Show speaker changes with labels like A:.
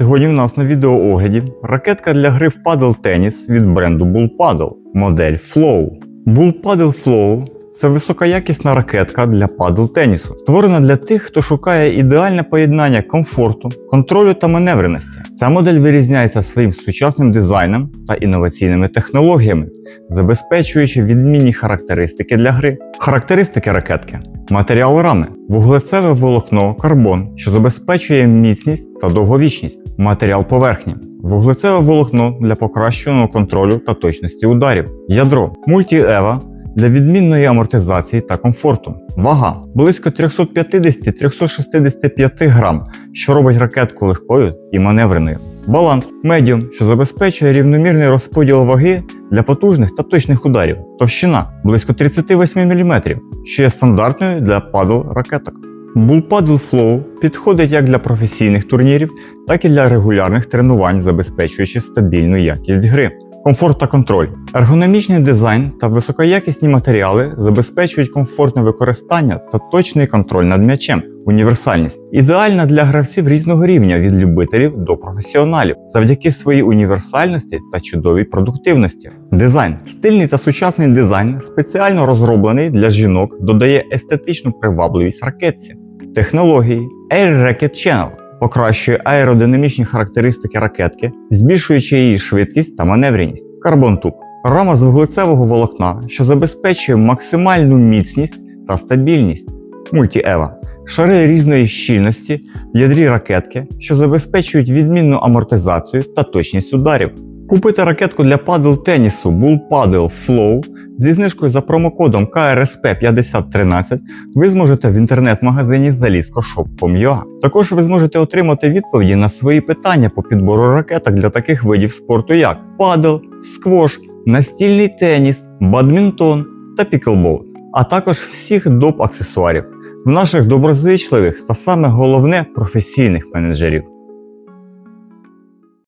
A: Сьогодні в нас на відеоогляді ракетка для гри в падл теніс від бренду Bull Paddle, модель Flow. Bull Paddle Flow це високоякісна ракетка для падл тенісу, створена для тих, хто шукає ідеальне поєднання комфорту, контролю та маневреності. Ця модель вирізняється своїм сучасним дизайном та інноваційними технологіями, забезпечуючи відмінні характеристики для гри. Характеристики ракетки. Матеріал рами вуглецеве волокно карбон, що забезпечує міцність та довговічність. Матеріал поверхні. Вуглецеве волокно для покращеного контролю та точності ударів. Ядро мультіева для відмінної амортизації та комфорту. Вага близько 350-365 грам, що робить ракетку легкою і маневреною. Баланс медіум, що забезпечує рівномірний розподіл ваги для потужних та точних ударів. Товщина близько 38 мм, що є стандартною для падл ракеток. Bull Paddle Flow підходить як для професійних турнірів, так і для регулярних тренувань, забезпечуючи стабільну якість гри. Комфорт та контроль. Ергономічний дизайн та високоякісні матеріали забезпечують комфортне використання та точний контроль над м'ячем. Універсальність ідеальна для гравців різного рівня від любителів до професіоналів завдяки своїй універсальності та чудовій продуктивності. Дизайн стильний та сучасний дизайн, спеціально розроблений для жінок, додає естетичну привабливість ракетці. Технології Air Racket Channel покращує аеродинамічні характеристики ракетки, збільшуючи її швидкість та маневреність. Карбон туб рама з вуглецевого волокна, що забезпечує максимальну міцність та стабільність. Мультіева шари різної щільності в ядрі ракетки, що забезпечують відмінну амортизацію та точність ударів. Купити ракетку для падл тенісу Bull Paddle Flow зі знижкою за промокодом KRSP 5013 ви зможете в інтернет-магазині zalisko.shop.com.ua. Також ви зможете отримати відповіді на свої питання по підбору ракеток для таких видів спорту, як падл, сквош, настільний теніс, бадмінтон та піклбол, а також всіх доп аксесуарів в наших доброзичливих та саме головне професійних менеджерів.